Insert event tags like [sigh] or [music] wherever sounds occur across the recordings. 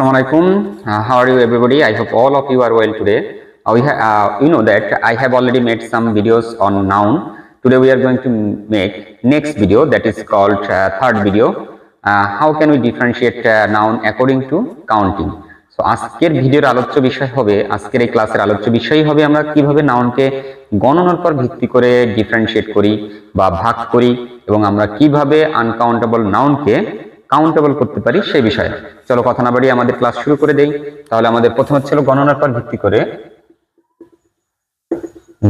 Assalamu alaikum. Uh, how are you, everybody? I hope all of you are well today. Uh, we uh, you know that I have already made some videos on noun. Today we are going to make next video that is called uh, third video. Uh, how can we differentiate uh, noun according to counting? So আজকের ভিডিওর আলোচ্য বিষয় হবে আজকের এই ক্লাসের আলোচ্য বিষয় হবে আমরা কীভাবে নাউনকে গণনার পর ভিত্তি করে ডিফারেন্সিয়েট করি বা ভাগ করি এবং আমরা কীভাবে আনকাউন্টেবল নাউনকে কাউন্টেবল করতে পারি সেই বিষয়ে। চলো কথা না বাড়িয়ে আমাদের ক্লাস শুরু করে দেই। তাহলে আমাদের প্রথম ছিল গণনার পর ভিত্তি করে।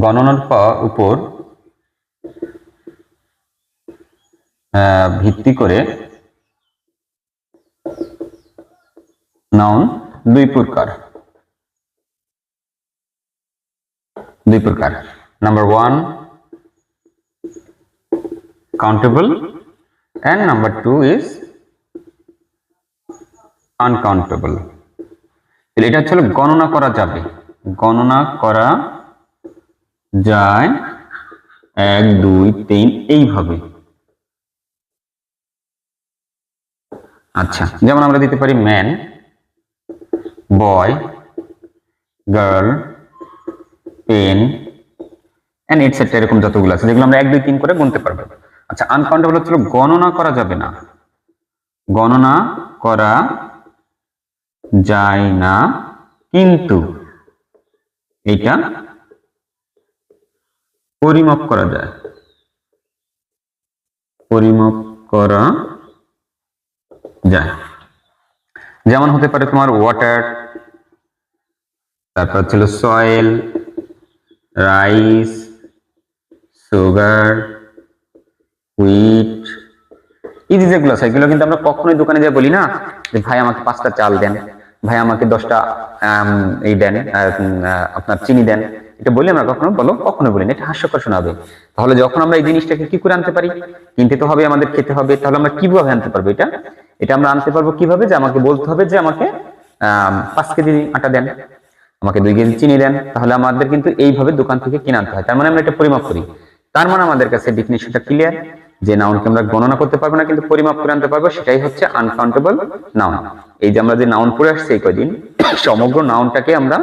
গণনার পর উপর ভিত্তি করে নাউন দুই প্রকার। দুই প্রকার। Number one countable and number two is uncountable এটা হচ্ছে গণনা করা যাবে। গণনা করা যায় এক, দুই, তিন, এইভাবে। আচ্ছা যেমন আমরা দিতে পারি man boy girl pen and etcetera এরকম যতগুলো আছে, যেগুলো আমরা এক, দুই, তিন করে গুনতে পারব। আচ্ছা আনকাউন্টেবল হচ্ছিল গণনা করা যাবে না। গণনা করা যায় না, কিন্তু এটা পরিমাপ করা যায়। পরিমাপ করা যায়। যেমন হতে পারে তোমার ওয়াটার তারপর ছিল সয়েল রাইস সুগার হুইট এই যেগুলো আছে, এগুলো কিন্তু আমরা কখনোই দোকানে যাই বলি না যে, ভাই, আমাকে পাঁচটা চাল দেন। ভাই আমাকে দশটা এই দেন আপনার চিনি দেন। এটা বলি আমরা কখনো বলো কখনো বলি না এটা হাস্যকর শোনাবে। তাহলে যখন আমরা এই জিনিসটাকে কি করে আনতে পারি? কিনতে তো হবে আমাদের খেতে হবে তাহলে আমরা কীভাবে আনতে পারব এটা? এটা আমরা আনতে পারব কীভাবে? যে আমাকে বলতে হবে যে আমাকে আম, পাঁচ কেজি আটা দেন আমাকে দুই কেজি চিনি দেন তাহলে আমাদের কিন্তু এইভাবে দোকান থেকে কিনে আনতে হয়। তার মানে আমরা এটা পরিমাপ করি। তার মানে আমাদের কাছে ডিফিনিশনটা ক্লিয়ার যে নাউনকে আমরা গণনা করতে পারব না, কিন্তু পরিমাপ করে আনতে পারব, সেটাই হচ্ছে আনকাউন্টেবল নাউন এই যে আমরা যে নাউন পড়ে আসছি এই কয়দিন, [coughs] সমগ্র নাউনটাকে আমরা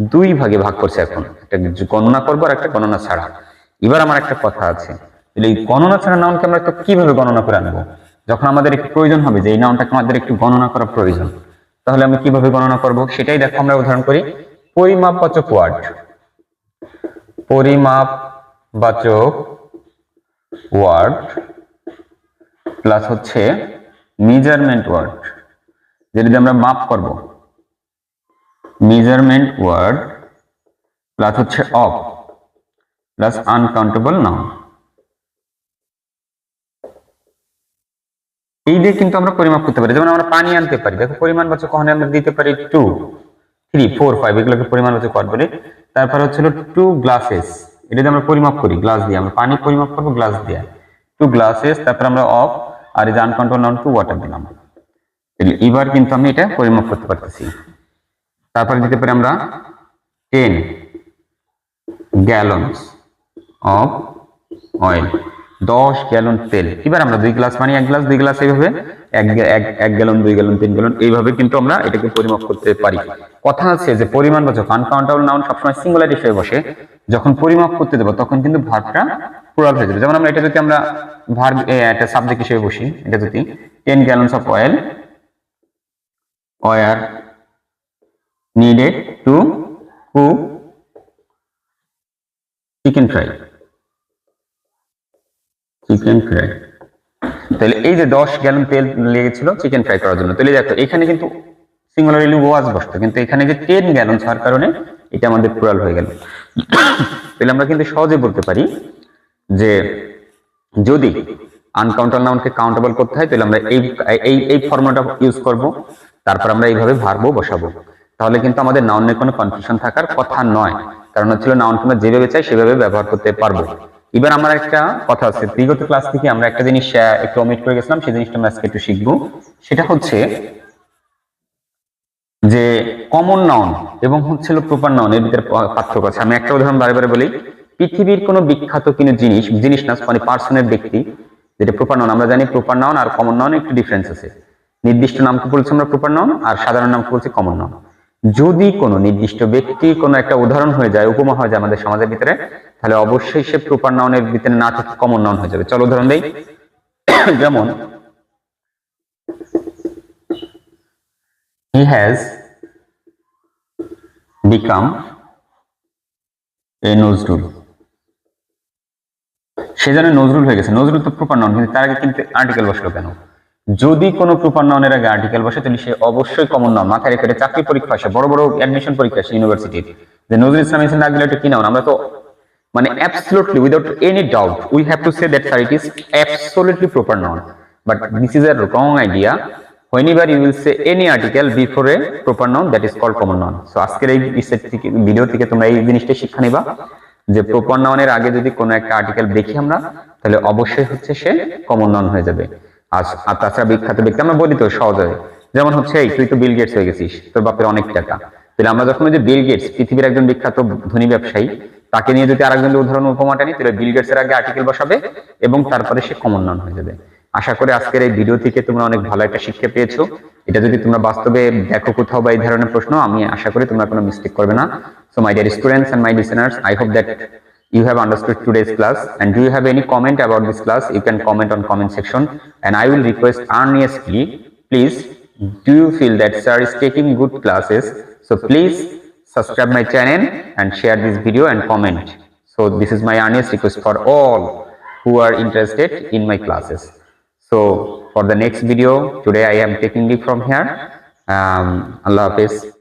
দুই ভাগে ভাগ করছি এখন। একটা গণনা করব আর একটা গণনা ছাড়া। এবার আমার একটা কথা আছে। এই গণনা ছাড়া নাউনকে আমরা তো কীভাবে গণনা করে আনব? যখন আমাদের একটু প্রয়োজন হবে যে এই নাউনটাকে আমাদের একটু গণনা করা প্রয়োজন, তাহলে আমি কীভাবে গণনা করব? সেটাই দেখো, আমরা উদাহরণ করি, পরিমাপবাচক ওয়ার্ড পরিমাপবাচক ওয়ার্ড প্লাস হচ্ছে মেজারমেন্ট ওয়ার্ড যেটা দিয়ে আমরা মাপ করব। মেজারমেন্ট ওয়ার্ড প্লাস হচ্ছে অফ প্লাস আনকাউন্টেবল নাউন এই দিয়ে কিন্তু আমরা পরিমাপ করতে পারি। যেমন আমরা পানি আনতে পারি। দেখো পরিমাণবাচক ওখানে আমরা দিতে পারি টু থ্রি ফোর ফাইভ এগুলোকে পরিমাণবাচক ওয়ার্ড বলি তারপর হচ্ছিল টু গ্লাসেস এটা আমরা পরিমাপ করি গ্লাস দিয়ে। আমরা পানি পরিমাপ করব গ্লাস দিয়ে। টু গ্লাসেস তারপর আমরা অফ আর এই যে আনকন্ট্রোল নাউন টু ওয়াটার দিলাম। এবার কিন্তু আমি এটা পরিমাপ করতে পারতেছি। তারপরে দিতে পারি আমরা টেন গ্যালনস অফ অয়েল দশ গ্যালন তেল। এবার আমরা দুই গ্লাস পানি এক গ্লাস, দুই গ্লাস এইভাবে, এক গ্যালন, দুই গ্যালন, তিন গ্যালন, এইভাবে কিন্তু আমরা এটাকে পরিমাপ করতে পারি। কথা আছে যে পরিমাণ পরিমাণবাচক আনকাউন্টেবল নাউন সবসময় সিঙ্গুলার হিসেবে বসে। যখন পরিমাপ করতে দেবো, তখন কিন্তু ভার্বটা প্লুরাল হয়ে যাবে। যেমন আমরা এটা যদি আমরা ভার্ব একটা সাবজেক্ট হিসেবে বসি, এটা যদি ten gallons of oil are needed to cook chicken fry chicken fry. তাহলে এই যে দশ গ্যালন তেল লেগেছিল চিকেন ফ্রাই করার জন্য, তাহলে দেখো এখানে কিন্তু সিঙ্গুলারলি ওয়াজ বসতো, কিন্তু এখানে যে টেন গ্যালন হওয়ার কারণে এটা আমাদের প্লুরাল হয়ে গেল। তাহলে আমরা কিন্তু সহজে বলতে পারি যে যদি আনকাউন্টেবল নাউনকে কাউন্টেবল করতে হয়, তাহলে আমরা এই এই এই ফর্মুলাটা ইউজ করব, তারপর আমরা এইভাবে ভার্বও বসাবো। তাহলে কিন্তু আমাদের নাউনের কোনো কনফিউশন থাকার কথা নয়, কারণ হচ্ছিল নাউনকে আমরা যেভাবে চাই সেভাবে ব্যবহার করতে পারব। এবার আমার একটা কথা আছে। বিগত ক্লাস থেকে আমরা একটা জিনিস একটু অমিট করে গেছিলাম, সেই জিনিসটা আমরা আজকে একটু শিখব। সেটা হচ্ছে যে কমন নাউন এবং হচ্ছিল প্রপার নাউন এর ভিতরে পার্থক্য আছে। আমি একটা উদাহরণ বারে বারে বলি। পৃথিবীর কোনো বিখ্যাত কোনো জিনিস জিনিস না মানে পার্সনের ব্যক্তি, যেটা প্রপার নাউন আমরা জানি প্রপার নাউন আর কমন নাউন একটু ডিফারেন্স আছে। নির্দিষ্ট নামকে বলছি আমরা প্রপার নাউন আর সাধারণ নামকে বলছি কমন নাউন যদি কোনো নির্দিষ্ট ব্যক্তি কোনো একটা উদাহরণ হয়ে যায়, উপমা হয়ে যায় আমাদের সমাজের ভিতরে, তাহলে অবশ্যই সে প্রপার নাউনের ভিতরে না থেকে কমন নাউন হয়ে যাবে। চলো উদাহরণ দেই। [coughs] যেমন he has become a Nazrul সে যেন নজরুল হয়ে গেছে। নজরুল তো প্রপার নাউন কিন্তু তার আগে কিন্তু আর্টিকেল বসল কেন? যদি কোনো প্রপার নাউনের আগে আর্টিকেল বসে, তাহলে সে অবশ্যই কমন নাউন মাথায় রেখে চাকরি পরীক্ষা আসে বড় বড় অ্যাডমিশন পরীক্ষা আসে ইউনিভার্সিটির যে নজরুল ইসলাম ইসলাম আগে এটা কি নাউন আমরা তো মানে absolutely without any doubt we have to say that sir it is absolutely proper noun but this is a wrong idea whenever you will say any article before a proper noun, that is called common noun. So, আজকের এই video থেকে তোমরা এই জিনিসটা শিক্ষা নিবা, যে proper নাউনের আগে যদি কোনো একটা আর্টিকেল দেখি আমরা, তাহলে অবশ্যই হচ্ছে সে কমন নাউন হয়ে যাবে। আর তাছাড়া বিখ্যাত ব্যক্তি আমরা বলি তো, সহজ। যেমন হচ্ছে, এই, তুই তো বিল গেটস হয়ে গেছিস, তোর বাপের অনেক টাকা। তাহলে আমরা যখন যে বিল গেটস পৃথিবীর একজন বিখ্যাত ধনী ব্যবসায়ী, তাকে নিয়ে যদি আরেকজন উদাহরণ উপমাটা নিই, তাহলে বিল গেটস এর আগে আর্টিকেল বসাবে এবং তারপরে সে কমন নাউন হয়ে যাবে। আশা করি আজকের এই ভিডিও থেকে তোমরা অনেক ভালো একটা শিক্ষা পেয়েছ। এটা যদি তোমরা বাস্তবে দেখো কোথাও বা এই ধরনের প্রশ্ন, আমি আশা করি তোমরা কোনো মিস্টেক করবে না। So my dear students and my listeners I hope that you have understood today's class. And do you have any comment about this class? You can comment on comment section. And i will request earnestly please do you feel that sir is taking good classes? So please subscribe my channel and share this video and comment. So this is my earnest request for all who are interested in my classes. So for the next video today i am taking leave from here. Um allah hafiz